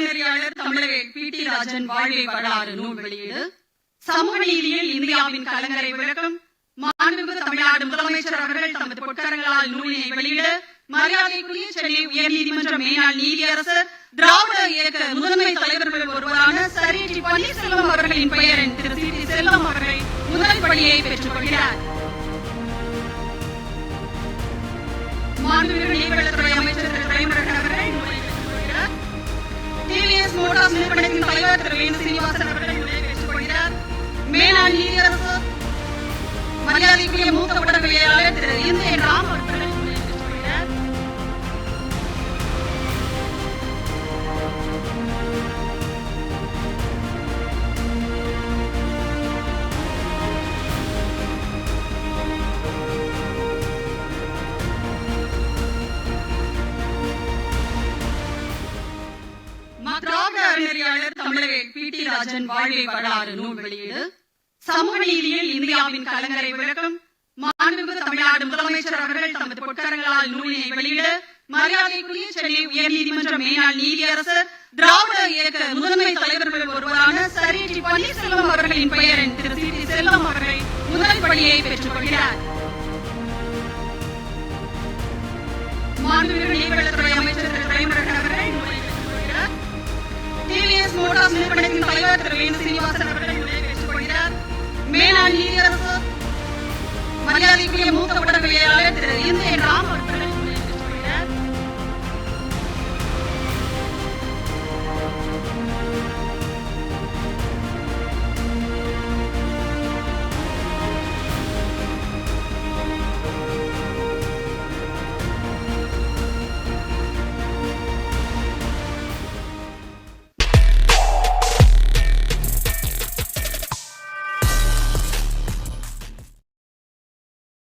அறநெறியாளர் தமிழக B D Rajan வாழ்வை வரலாறு நூல் வெளியீடு. சமூக நீதியில் இந்தியாவின் கலங்கரை விளக்கம். மாண்புமிகு தமிழ்நாடு முதலமைச்சர் அவர்கள் தமது பொற்கரங்களால் நூலினை வெளியிட மரியாதைக்குரிய சென்னை உயர்நீதிமன்ற மேலாள் நீதியரசர் திராவிட இயக்க முதன்மை தலைவர்கள் ஒருவரான சரி டி பன்னீர்செல்வம் அவர்களின் பெயரின் திரு சி டி செல்வம் அவர்கள் முதல் பணியை பெற்றுக் கொள்கிறார். மாண்புமிகு திராவிட அறிஞரியாளர் தமிழக பி. டி. ராஜன் வாழ்வை வரலாறு நூல் வெளியீடு. சமூக நீதியில் இந்தியாவின் கலங்கரை விளக்கம். மாண்புமிகு தமிழ்நாடு முதலமைச்சர் அவர்கள் தமது பொற்கரங்களால் நூலினை வெளியிட மரியாதைக்குரிய சென்னை உயர்நீதிமன்ற மேலாள் நீதியரசர் திராவிட இயக்க முதன்மை தலைவர்கள் ஒருவரான சரி. டி. பன்னீர்செல்வம் அவர்களின் பெயரின் திரு. சி. டி. செல்வம் அவர்கள் முதல் பணியை பெற்றுக் கொள்கிறார். மாண்புமிகு நீர்வளத்துறை அமைச்சர் நிறுவனத்தின் தலைவர் திரு வேணு சீனிவாசன் அவர்கள் நூலை பெற்றுக்